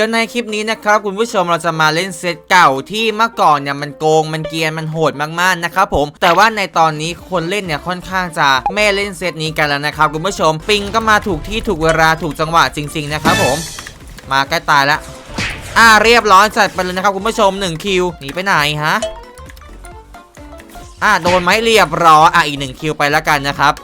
ดี๋ยวในคลิปนี้นะครับ คุณผู้ชมเราจะมาเล่นเซตเก่าที่เมื่อก่อนเนี่ยมันโกงมันเกียนมันโหดมากๆนะครับผมแต่ว่าในตอนนี้คนเล่นเนี่ยค่อนข้างจะไม่เล่นเซตนี้กันแล้วนะครับคุณผู้ชมปิงก็มาถูกที่ถูกเวลาถูกจังหวะจริง ๆ นะครับผมมาใกล้ตายแล้วอ่าเรียบร้อยจัดไปเลยนะครับคุณผู้ชม1คิวหนีไปไหนฮะอ่าโดนไหมเรียบร้อยอะอีกหนึ่งคิวไปแล้วกันนะครับ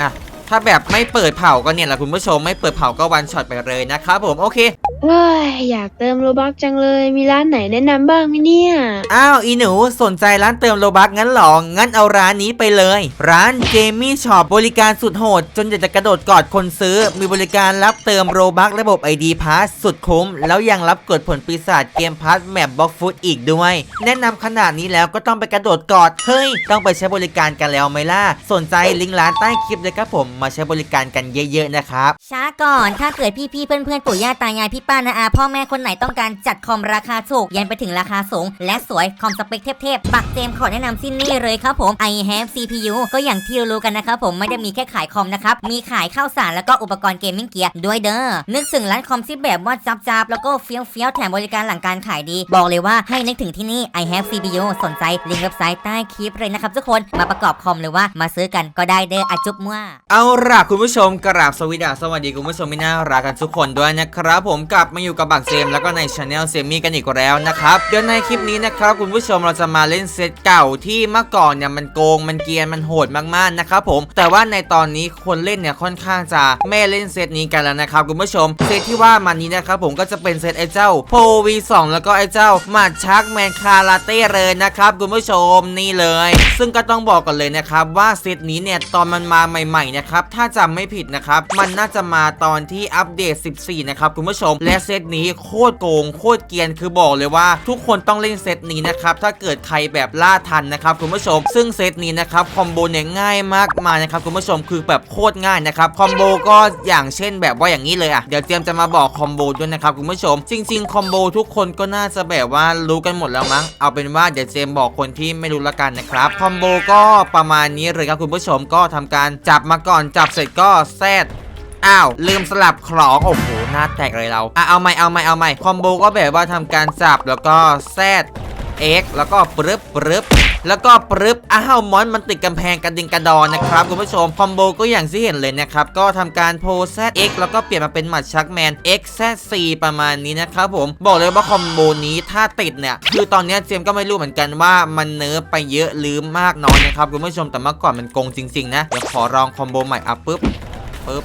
อะ ถ้าแบบไม่เปิดเผาก็เนี่ยแหละคุณผู้ชมไม่เปิดเผาก็วันช็อตไปเลยนะครับผมโอเคเฮ้ยอยากเติมโลบักจังเลยมีร้านไหนแนะนำบ้างไหมเนี่ยอ้าวอีหนูสนใจร้านเติมโลบักงั้นหรองั้นเอาร้านนี้ไปเลย ร้านเกมมี่ช็อปบริการสุดโหด จนอยากจะกระโดดกอดคนซื้อ มีบริการรับเติมโลบักระบบ ID Pass สุดคุ้ม แล้วยังรับกดผลปีศาจเกมพาร์ทแมปบล็อกฟุตอีกด้วย แนะนำขนาดนี้แล้วก็ต้องไปกระโดดกอดเฮ้ยต้องไปใช้บริการกันแล้วไหมล่ะสนใจลิงก์ร้านใต้คลิปเลยครับผมมาใช้บริการกันเยอะๆนะครับ ช้าก่อน ถ้าเกิดพี่ๆเพื่อนๆปู่ย่าตายายพี่ป้านาอาพ่อแม่คนไหนต้องการจัดคอมราคาถูก ยันไปถึงราคาสูง และสวยคอมสเปคเทพๆบักเจมขอแนะนำสิ้นนี่เลยครับผม i have CPU ก็อย่างที่รู้กันนะครับผมไม่ได้มีแค่ขายคอมนะครับ มีขายข้าวสารแล้วก็อุปกรณ์เกมมิ่งเกียร์ด้วยเด้อนึกถึงร้านคอมที่แบบว่าจับๆแล้วก็เฟี้ยวเฟี้ยวๆแถมบริการหลังการขายดี บอกเลยว่าให้นึกถึงที่นี่ i have CPU สนใจลิงก์เว็บไซต์ใต้คลิปเลยนะครับทุกคนมาประกอบคอมหรือว่ามาซื้อกันก็ได้เด้ออจุบมั่ว เอาล่ะคุณผู้ชมกราบสวัสดีสวัสดีคุณผู้ชมที่น่ารักกันทุกคนด้วยนะครับผมกลับมาอยู่กับบักเซมแล้วก็ในช anel เซมี่กันอีกแล้วนะครับเดี๋ยวในคลิปนี้นะครับคุณผู้ชมเราจะมาเล่นเซตเก่าที่เมื่อก่อนเนี่ยมันโกงมันเกียนมันโหดมากๆนะครับผมแต่ว่าในตอนนี้คนเล่นเนี่ยค่อนข้างจะไม่เล่นเซตนี้กันแล้วนะครับคุณผู้ชมเซตที่ว่ามานี้นะครับผมก็จะเป็นเซตไอ้เจ้าโพวีสองแล้วก็ไอ้เจ้ามัดชักแมนคาราเต้เลยนะครับคุณผู้ชมนี่เลย ซึ่งก็ต้องบอกก่อนเลยนะครับว่าเซตนี้เนี่ยตอนมันมาใหม่ๆนะครับถ้าจำไม่ผิดนะครับ มันน่าจะมาตอนที่อัปเดต 14 นะครับคุณผู้ชม และเซตนี้โคตรโกง โคตรเกียนคือบอกเลยว่า ทุกคนต้องเล่นเซตนี้นะครับ ถ้าเกิดใครแบบล่าทันนะครับคุณผู้ชม ซึ่งเซตนี้นะครับคอมโบเนี่ยง่ายมากมานะครับคุณผู้ชมคือแบบโคตรง่ายนะครับคอมโบก็อย่างเช่นแบบว่าอย่างนี้เลยอะเดี๋ยวเตรียมจะมาบอกคอมโบด้วยนะครับคุณผู้ชม จริง ๆ คอมโบทุกคนก็น่าจะแบบว่ารู้กันหมดแล้วมั้งเอาเป็นว่าเดี๋ยวเจมบอกคนที่ไม่รู้ละกันนะครับคอมโบก็ประมาณนี้เลยครับคุณผู้ชมก็ทำการจับมาก่อนจับเสร็จก็แซดอ้าว ลืมสลับคลองโอ้โหหน้าแตกเลยเราอะเอาใหม่เอาใหม่เอาใหม่คอมโบก็แบบว่าทำการจับแล้วก็แซด X แล้วก็ปรึบปรึบ แล้วก็ปรึบอ้าวมอนมันติดกำแพงกระดิงกระดอนนะครับคุณผู้ชมคอมโบก็อย่างที่เห็นเลยนะครับก็ทำการโพแซด X แล้วก็เปลี่ยนมาเป็นหมัดชักแมน X แซด C ประมาณนี้นะครับผมบอกเลยว่าคอมโบนี้ถ้าติดเนี่ยคือตอนนี้เจมก็ไม่รู้เหมือนกันว่ามันเนิร์ฟไปเยอะหรือมากน้อยนะครับคุณผู้ชมแต่เมื่อก่อนมันโกงจริงๆนะเดี๋ยวขอลองคอมโบใหม่อะปึ๊บปึ๊บ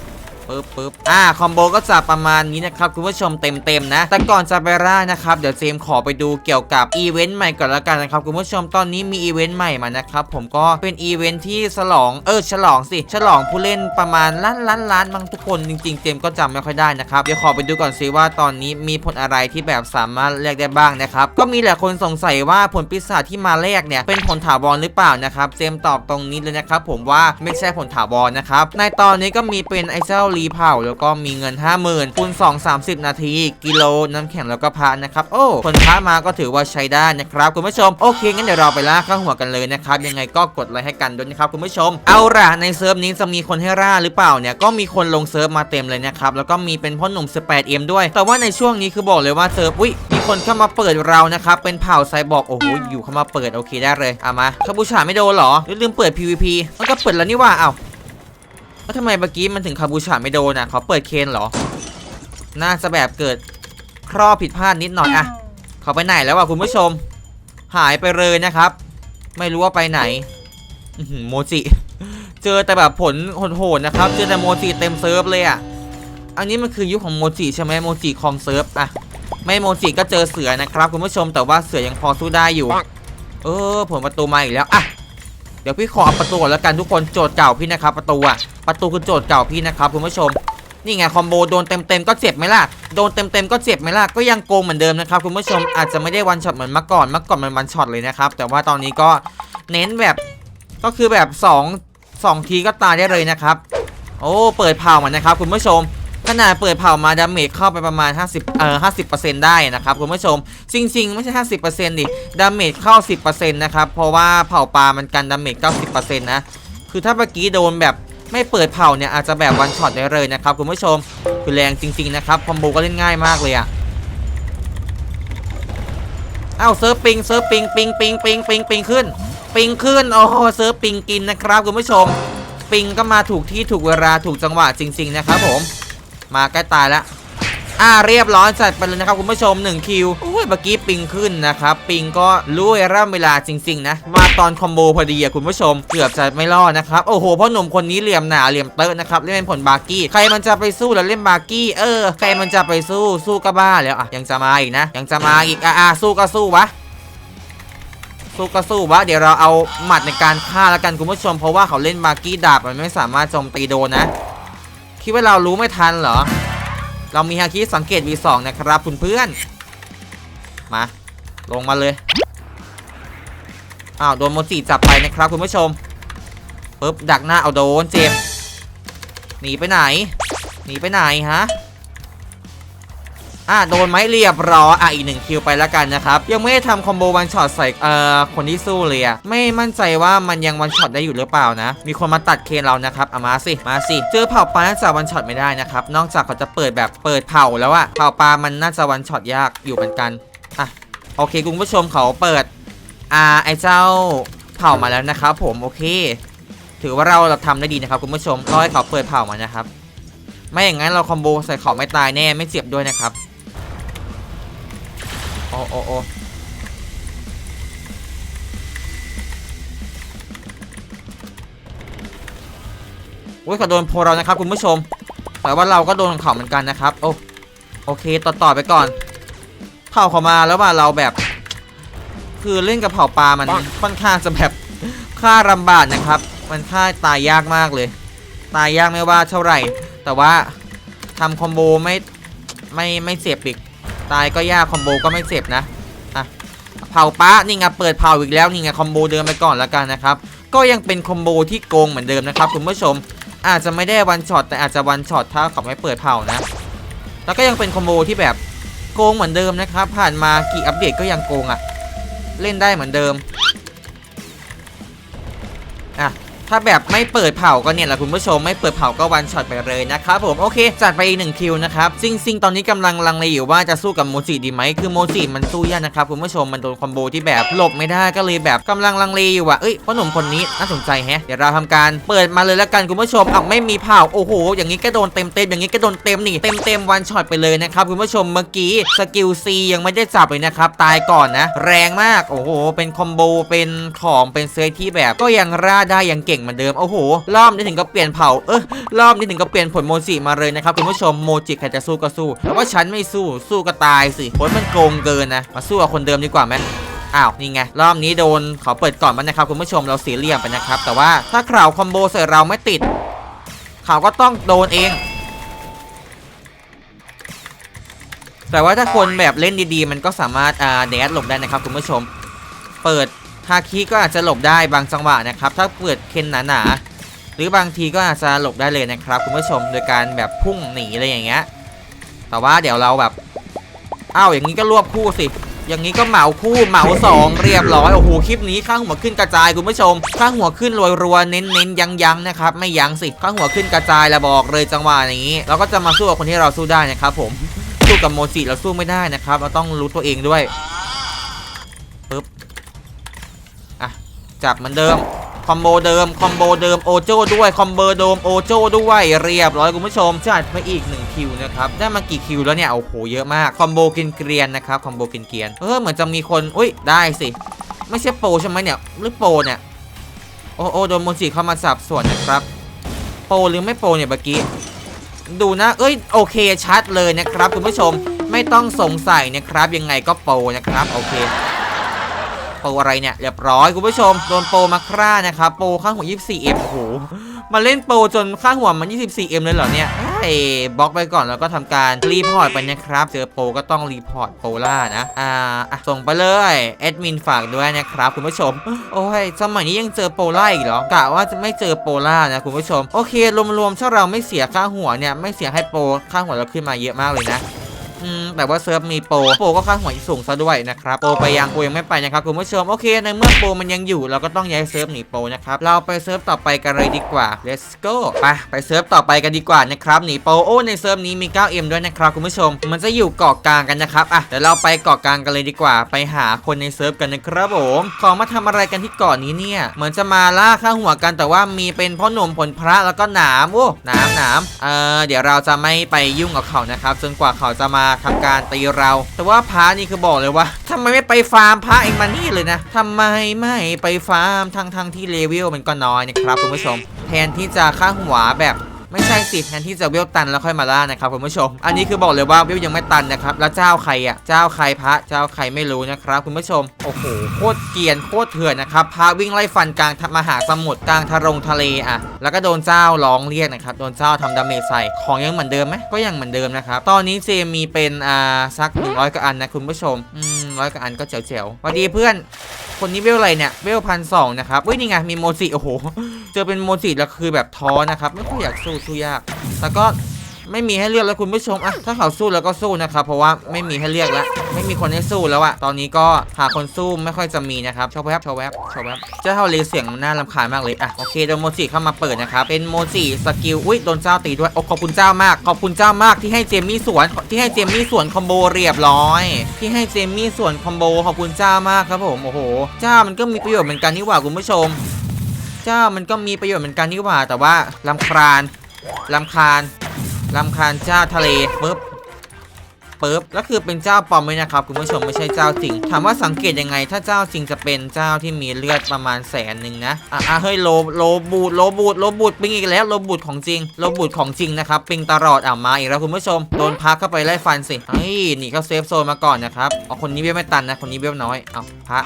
ปึ๊บปึ๊บอ่าคอมโบก็จะประมาณนี้นะครับคุณผู้ชมเต็มๆนะ แต่ก่อนจะไปร่านะครับเดี๋ยวเจมขอไปดูเกี่ยวกับอีเวนต์ใหม่ก่อนละกันนะครับคุณผู้ชมตอนนี้มีอีเวนต์ใหม่มานะครับผมก็เป็นอีเวนต์ที่ฉลองเออฉลองสิฉลองผู้เล่นประมาณล้านล้านล้านบางทุกคนจริงๆเจมก็จำไม่ค่อยได้นะครับเดี๋ยวขอไปดูก่อนสิว่าตอนนี้มีผลอะไรที่แบบสามารถแลกได้บ้างนะครับก็มีหลายคนสงสัยว่าผลปีศาจที่มาแลกเนี่ยเป็นผลถาวรหรือเปล่านะครับเจมตอบตรงนี้เลยนะครับผมว่าไม่ใช่ผลถาวรนะครับในตอนนี้ก็มีเป็นไอเจ้ารีเผาแล้วก็มีเงิน 50,000คูณ2 30 นาที กิโลน้ำแข็งแล้วก็พระนะครับโอ้ผลพระมาก็ถือว่าใช้ได้นะครับคุณผู้ชมโอเคงั้นเดี๋ยวเราไปล่าข้างหัวกันเลยนะครับยังไงก็กดไลค์ให้กันด้วยนะครับคุณผู้ชม เอาล่ะในเซิร์ฟนี้จะมีคนให้ล่าหรือเปล่าเนี่ยก็มีคนลงเซิร์ฟมาเต็มเลยนะครับแล้วก็มีเป็นพ่อหนุ่ม 18M ด้วย แต่ว่าในช่วงนี้คือบอกเลยว่าเซิร์ฟอุ้ยมีคนเข้ามาเปิดเรานะครับเป็นเผ่าไซบอร์กโอ้โหอยู่เข้ามาเปิดโอเคได้เลยเอามาคาบูชาไม่โดนหรอลืมเปิด PVP มันก็เปิดแล้วนี่ว่าเอ้า แล้วทำไมเมื่อกี้มันถึงคาบูชาไม่โดนอะเขาเปิดเคนเหรอ น่าจะแบบเกิดครอบผิดพลาดนิดหน่อยอะเขาไปไหนแล้วอะคุณผู้ชม หายไปเลยนะครับ ไม่รู้ว่าไปไหนโมจิ เจอแต่แบบผลโหดๆนะครับ เจอแต่โมจิเต็มเซิร์ฟเลยอะ อันนี้มันคือยุคของโมจิใช่ไหมโมจิคอมเซิร์ฟอะไม่โมจิก็เจอเสือนะครับ คุณผู้ชมแต่ว่าเสือยังพอสู้ได้อยู่ เออผลประตูมาอีกแล้วอะ เดี๋ยวพี่ขอประตูแล้วกันทุกคนโจทย์เก่าพี่นะครับ ประตูอะประตูคือโจทย์เก่าพี่นะครับคุณผู้ชมนี่ไงคอมโบโดนเต็มๆก็เจ็บไหมล่ะโดนเต็มๆก็เจ็บไหมล่ะก็ยังโกงเหมือนเดิมนะครับคุณผู้ชมอาจจะไม่ได้วันช็อตเหมือนเมื่อก่อนเมื่อก่อนมันวันช็อตเลยนะครับแต่ว่าตอนนี้ก็เน้นแบบก็คือแบบ 2 2 ทีก็ตายได้เลยนะครับ โอ้เปิดเผามานะครับคุณผู้ชม ขนาดเปิดเผามาดาเมจเข้าไปประมาณ 50เอ่อ50%ได้นะครับคุณผู้ชม จริง ๆ ไม่ใช่ 50%ดิดาเมจเข้า 10%นะครับ เพราะว่าเผาปลามันกันดาเมจ90%นะ คือถ้าเมื่อกี้โดนแบบไม่เปิดเผาเนี่ยอาจจะแบบวันช็อตได้เลยนะครับคุณผู้ชม คือแรงจริง ๆ นะครับ คอมโบก็เล่นง่ายมากเลยอะอ้าวเซิร์ฟปิงเซิร์ฟปิงปิงปิงปิงปิงปิงขึ้น ปิงขึ้นโอ้โหเซิร์ฟปิงกินนะครับคุณผู้ชม ปิงก็มาถูกที่ถูกเวลาถูกจังหวะจริง ๆ นะครับผม มาใกล้ตายแล้วอ่าเรียบร้อยจัดไปเลยนะครับคุณผู้ชม1คิวโอ้ยเมื่อกี้ปิงขึ้นนะครับปิงก็รู้ร่ำเวลาจริงๆนะมาตอนคอมโบพอดีอะคุณผู้ชมเกือบจะไม่รอดนะครับโอ้โหพ่อหนุ่มคนนี้เหลี่ยมหนาเหลี่ยมเตอะนะครับเล่นเป็นผลบาร์กี้ใครมันจะไปสู้แล้วเล่นบาร์กี้เออใครมันจะไปสู้สู้ก็บ้าแล้วอะยังจะมาอีกนะยังจะมาอีกอะอะสู้ก็สู้วะสู้ก็สู้วะเดี๋ยวเราเอาหมัดในการฆ่าแล้วกันคุณผู้ชม เพราะว่าเขาเล่นบาร์กี้ดาบมันไม่สามารถโจมตีโดนนะ คิดว่าเรารู้ไม่ทันเหรอ เรามีฮาคิสังเกต V2 นะครับคุณเพื่อน มา ลงมาเลย อ้าว โดนโมจิจับไปนะครับคุณผู้ชมปึ๊บดักหน้าเอาโดนเจ็บหนีไปไหน หนีไปไหนฮะ อะโดนไม้เรียบร้อยอะอีกหนึ่งคิวไปแล้วกันนะครับ ยังไม่ได้ทำคอมโบวันช็อตใส่เอ่อคนที่สู้เลยอะไม่มั่นใจว่ามันยังวันช็อตได้อยู่หรือเปล่านะ มีคนมาตัดเคนเรานะครับเอามาสิมาสิเจอเผ่าปลาน่าจะวันช็อตไม่ได้นะครับนอกจากเขาจะเปิดแบบเปิดเผ่าแล้วอะเผ่าปลามันน่าจะวันช็อตยากอยู่เหมือนกันอะโอเคคุณผู้ชมเขาเปิดอ่าไอเจ้าเผ่ามาแล้วนะครับผมโอเค ถือว่าเราเราทำได้ดีนะครับคุณผู้ชมรอให้เขาเปิดเผ่ามานะครับไม่อย่างนั้นเราคอมโบใส่เขาไม่ตายแน่ไม่เจ็บด้วยนะครับ โอ้โอ้โอ้โอ้ยเขาโดนโพเรานะครับคุณผู้ชม แต่ว่าเราก็โดนของเขาเหมือนกันนะครับ โอ้โอเคต่อต่อไปก่อน เผาเขามาแล้วว่าเราแบบ คือเล่นกับเผาปลามันค่อนข้างจะแบบฆ่าลำบากนะครับ มันฆ่าตายยากมากเลย ตายยากไม่ว่าเท่าไหร่ แต่ว่าทำคอมโบไม่ไม่ไม่เสียบอีก ตายก็ยากคอมโบก็ไม่เจ็บนะอะเผาป้านี่ไงเปิดเผาอีกแล้วนี่ไงคอมโบเดิมไปก่อนแล้วกันนะครับก็ยังเป็นคอมโบที่โกงเหมือนเดิมนะครับคุณผู้ชม อาจจะไม่ได้วันช็อตแต่อาจจะวันช็อตถ้าเขาไม่เปิดเผานะ แล้วก็ยังเป็นคอมโบที่แบบโกงเหมือนเดิมนะครับผ่านมากี่อัปเดตก็ยังโกงอะ่ะเล่นได้เหมือนเดิม ถ้าแบบไม่เปิดเผาก็เนี่ยแหละคุณผู้ชมไม่เปิดเผาก็วันช็อตไปเลยนะครับผมโอเคจัดไปอีกหนึ่งคิวนะครับซิงซิงตอนนี้กำลังลังเลอยู่ว่าจะสู้กับโมจิดีไหมคือโมจิมันสู้ยากนะครับคุณผู้ชมมันโดนคอมโบที่แบบหลบไม่ได้ก็เลยแบบกำลังลังเลอยู่ว่าเอ้ยพ่อหนุ่มคนนี้น่าสนใจแฮะเดี๋ยวเราทำการเปิดมาเลยแล้วกันคุณผู้ชมอะไม่มีเผาโอ้โห อย่างนี้ก็โดนเต็มเต็มอย่างนี้ก็โดนเต็มนี่เต็มเต็มวันช็อตไปเลยนะครับคุณผู้ชมเมื่อกี้สกิลซียังไม่ได้จับเลยนะครับตายก่อนนะ แรงมากโอ้โหเป็นคอมโบเป็นของเป็นเซตที่แบบก็ยังร่าได้ยังเก่งเหมือนเดิมโอ้โหรอบนี้ถึงก็เปลี่ยนเผ่าเออรอบนี้ถึงก็เปลี่ยนผลโมจิมาเลยนะครับคุณผู้ชมโมจิใครจะสู้ก็สู้แต่ว่าฉันไม่สู้สู้ก็ตายสิผลมันโกงเกินนะมาสู้กับคนเดิมดีกว่าไหมอ้าวนี่ไงรอบนี้โดนเขาเปิดก่อนมันนะครับคุณผู้ชมเราเสียเหลี่ยมไปนะครับแต่ว่าถ้าข่าวคอมโบใส่เราไม่ติดเขาก็ต้องโดนเอง แต่ว่าถ้าคนแบบเล่นดีๆ มันก็สามารถอ่าแดดหลบได้นะครับคุณผู้ชม เปิด ฮาคิก็อาจจะหลบได้บางจังหวะนะครับ ถ้าเปิดเคนหนาๆหรือบางทีก็อาจจะหลบได้เลยนะครับคุณผู้ชมโดยการแบบพุ่งหนีอะไรอย่างเงี้ยแต่ว่าเดี๋ยวเราแบบอ้าวอย่างนี้ก็รวบคู่สิอย่างนี้ก็เหมาคู่เหมาสองเรียบร้อยโอ้โหคลิปนี้ข้างหัวขึ้นกระจายคุณผู้ชม ข้างหัวขึ้นรัวๆเน้นๆยั้งๆนะครับไม่ยั้งสิข้างหัวขึ้นกระจายแล้วบอกเลยจังหวะอย่างนี้ เราก็จะมาสู้กับคนที่เราสู้ได้นะครับผมสู้กับโมจิเราสู้ไม่ได้นะครับ เราต้องรู้ตัวเองด้วย จับเหมือนเดิม คอมโบเดิม คอมโบเดิม โอโจ้ด้วย คอมโบโดมโอโจ้ด้วย เรียบร้อยคุณผู้ชม จัดไปอีกหนึ่งคิวนะครับ ได้มากี่คิวแล้วเนี่ย โอ้โห เยอะมาก คอมโบกินเกรียนนะครับ คอมโบกินเกรียน เออ เหมือนจะมีคน อุ้ย ได้สิ ไม่ใช่โปรใช่ไหมเนี่ย หรือโปรเนี่ย โอ้โอโดนโมจิเข้ามาสับส่วนนะครับ โปรหรือไม่โปรเนี่ยเมื่อกี้ ดูนะ เอ้ย โอเค ชัดเลยนะครับคุณผู้ชม ไม่ต้องสงสัยนะครับ ยังไงก็โปรนะครับ โอเค โปรอะไรเนี่ยเรียบร้อยคุณผู้ชมโดนโปรมาฆ่านะครับโปรข้างหัว 24M โอ้โหมาเล่นโปรจนข้างหัวมัน 24M เลยเหรอเนี่ยเอ้บล็อกไปก่อนแล้วก็ทำการรีพอร์ตไปนะครับเจอโปรก็ต้องรีพอร์ตโปรล่านะอ่าอะส่งไปเลยแอดมินฝากด้วยนะครับคุณผู้ชมโอ้ยสมัยนี้ยังเจอโปรล่าอีกเหรอกะว่าจะไม่เจอโปรล่านะคุณผู้ชมโอเครวมๆถ้าเราไม่เสียค่าหัวเนี่ยไม่เสียให้โปรค่าหัวเราขึ้นมาเยอะมากเลยนะ อืมแต่ว่าเซิร์ฟมีโปรโปรก็ค่าหัวสูงซะด้วยนะครับโปรไปยังโปรยังไม่ไปนะครับคุณผู้ชมโอเค ในเมื่อโปรมันยังอยู่เราก็ต้องย้ายเซิร์ฟหนีโปรนะครับเราไปเซิร์ฟต่อไปกันเลยดีกว่า let's go ไปไปเซิร์ฟต่อไปกันดีกว่านะครับหนีโปรโอ้ในเซิร์ฟนี้มี 9M ด้วยนะครับคุณผู้ชม มันจะอยู่เกาะกลางกันนะครับอะเดี๋ยวเราไปเกาะกลางกันเลยดีกว่า ไปหาคนในเซิร์ฟกันนะครับผมขอมาทำอะไรกันที่เกาะนี้เนี่ยเหมือนจะมาล่าค่าหัวกันแต่ว่ามีเป็นพ่อหนุ่มผลพระแล้วก็หนามโอ้หนามหนามเออเดี๋ยวเราจะไม่ไปยุ่งกับเขานะครับจนกว่าเขาจะมาทำการตีเรา แต่ว่าพระนี่คือบอกเลยว่าทำไมไม่ไปฟาร์มพระเองมานี่เลยนะทำไมไม่ไปฟาร์มทั้งทั้งๆที่เลเวลมันก็น้อยนะครับคุณผู้ชม แทนที่จะค่าหัวแบบ ไม่ใช่สิแทนที่จะเวลตันแล้วค่อยมาล่านะครับคุณผู้ชม อันนี้คือบอกเลยว่าเวลยังไม่ตันนะครับแล้วเจ้าใครอะเจ้าใครพระเจ้าใครไม่รู้นะครับคุณผู้ชมโอ้โหโคตรเกียนโคตรเถื่อนนะครับพระวิ่งไล่ฟันกลางมหาสมุทรกลางทะรงทะเลอะแล้วก็โดนเจ้าร้องเรียกนะครับโดนเจ้าทำดาเมจใส่ของยังเหมือนเดิมไหมก็ยังเหมือนเดิมนะครับตอนนี้เจมมีเป็นอ่าสัก100กว่าอันนะคุณผู้ชมอืมร้อยกว่าอันก็เจ๋วๆสวัสดีเพื่อนคนนี้เวลอะไรเนี่ยเวลพันสองนะครับเว้ยนี่ไงมีโมจิโอ้โห เจอเป็นโมจิแล้วคือแบบท้อนะครับ ไม่ค่อยอยากสู้สู้ยาก แต่ก็ไม่มีให้เลือกแล้วคุณผู้ชมอะถ้าเขาสู้แล้วก็สู้นะครับเพราะว่าไม่มีให้เลือกแล้ว ไม่มีคนให้สู้แล้วอะตอนนี้ก็หาคนสู้ไม่ค่อยจะมีนะครับชอบแวบชอบแวบชอบแวบเจ้าเท่าเลเสียงน่ารำคาญมากเลยอะโอเคโดนโมจิเข้ามาเปิดนะครับเป็นโมจิสกิลอุ้ยโดนเจ้าตีด้วยโอ้ขอบคุณเจ้ามากขอบคุณเจ้ามากที่ให้เจมมี่สวนที่ให้เจมมี่สวนคอมโบเรียบร้อย ที่ให้เจมมี่สวนคอมโบขอบคุณเจ้ามากครับผมโอ้โห เจ้ามันก็มีประโยชน์เหมือนกันนี่หว่าคุณผู้ชม เจ้ามันก็มีประโยชน์เหมือนกันนี่หว่า แต่ว่าลำคาญลำคาญลำคาญเจ้าทะเลปึ๊บปึ๊บแล้วคือเป็นเจ้าปลอมไหมนะครับคุณผู้ชมไม่ใช่เจ้าจริงถามว่าสังเกตยังไง ถ้าเจ้าจริงจะเป็นเจ้าที่มีเลือดประมาณแสนหนึ่งนะอะเฮ้ยโลโลบูดโลบูดโลบูดปิงอีกแล้วโลบูดของจริงโลบูดของจริงนะครับปิงตลอดอะมาอีกแล้วคุณผู้ชมโดนพักเข้าไปไล่ฟันสิเฮ้ยหนีเข้าเซฟโซนมาก่อนนะครับเอาคนนี้เบี้ยไม่ตันนะคนนี้เบี้ยน้อยเอาพระ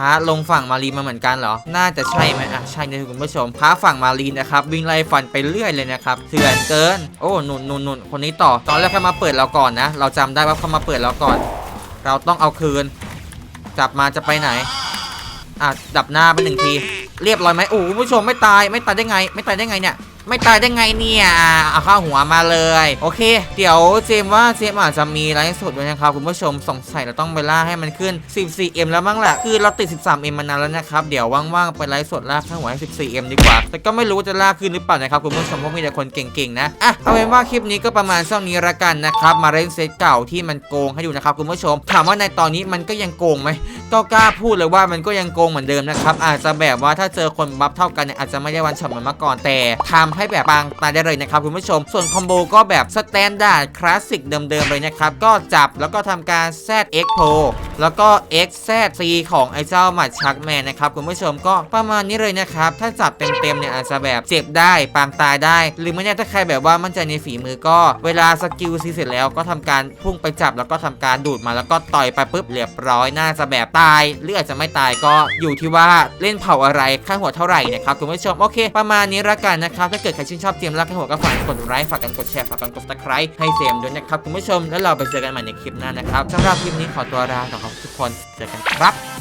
ระลงฝั่งมารีนมาเหมือนกันเหรอ น่าจะใช่ไหมอะใช่นะคุณผู้ชมพระฝั่งมารีนนะครับวิ่งไล่ฟันไปเรื่อยเลยนะครับเถื่อนเกิน โอ้หนุนหนุนหนุนคนนี้ต่อ ตอนแรกเขามาเปิดเราก่อนนะ เราจำได้ว่าเขามาเปิดเราก่อน เราต้องเอาคืน จับมาจะไปไหนอะดับหน้าไปหนึ่งที เรียบร้อยไหมโอ้คุณผู้ชมไม่ตายไม่ตายได้ไง ไม่ตายได้ไงเนี่ย ไม่ตายได้ไงเนี่ยเอาข้าหัวมาเลย โอเค เดี๋ยวเจมว่าเจมอาจจะมีไลฟ์สดด้วยนะครับคุณผู้ชมสงสัยเราต้องไปล่าให้มันขึ้น 14M แล้วมั้งแหละคือเราติด 13M มานานแล้วนะครับเดี๋ยวว่างๆไปไลฟ์สดล่าข้าหัวให้ 14M ดีกว่า แต่ก็ไม่รู้ว่าจะล่าขึ้นหรือเปล่านะครับคุณผู้ชมเพราะมีแต่คนเก่งๆนะอะเอาเป็นว่าคลิปนี้ก็ประมาณช่วงนี้ละกันนะครับมาเล่นเซตเก่าที่มันโกงให้ดูนะครับคุณผู้ชม ถามว่าในตอนนี้มันก็ยังโกงไหมก็กล้าพูดเลยว่ามันก็ยังโกงเหมือนเดิมนะครับอาจจะแบบว่าถ้าเจอคนบัฟเท่ากันเนี่ยอาจจะไม่ได้วันช็อตเหมือนเมื่อก่อนแต่ทำใให้แบบปางตายได้เลยนะครับคุณผู้ชม ส่วนคอมโบก็แบบสแตนดาร์ดคลาสสิกเดิมๆเลยนะครับ ก็จับแล้วก็ทำการ ZX Pro แล้วก็ XZC ของไอ้เจ้าหมัดชักแมนนะครับคุณผู้ชมก็ประมาณนี้เลยนะครับ ถ้าจับเต็มๆเนี่ยอาจจะแบบเจ็บได้ปางตายได้ หรือไม่แน่ถ้าใครแบบว่ามั่นใจในฝีมือก็เวลาสกิลซีเสร็จแล้วก็ทำการพุ่งไปจับแล้วก็ทำการดูดมาแล้วก็ต่อยไปปุ๊บเรียบร้อยน่าจะแบบตาย หรืออาจจะไม่ตายก็อยู่ที่ว่าเล่นเผ่าอะไรค่าหัวเท่าไหร่นะครับคุณผู้ชมโอเค ประมาณนี้ละกันนะครับถ้าเกิดใครชื่นชอบเกมรักให้หัวก็ฝากกดไลค์ฝากกันกดแชร์ฝากกันกดตะไคร้ให้เซมด้วยนะครับคุณผู้ชมแล้วเราไปเจอกันใหม่ในคลิปหน้านะครับสำหรับคลิปนี้ขอตัวลาขอบคุณทุกคนเจอกันครับ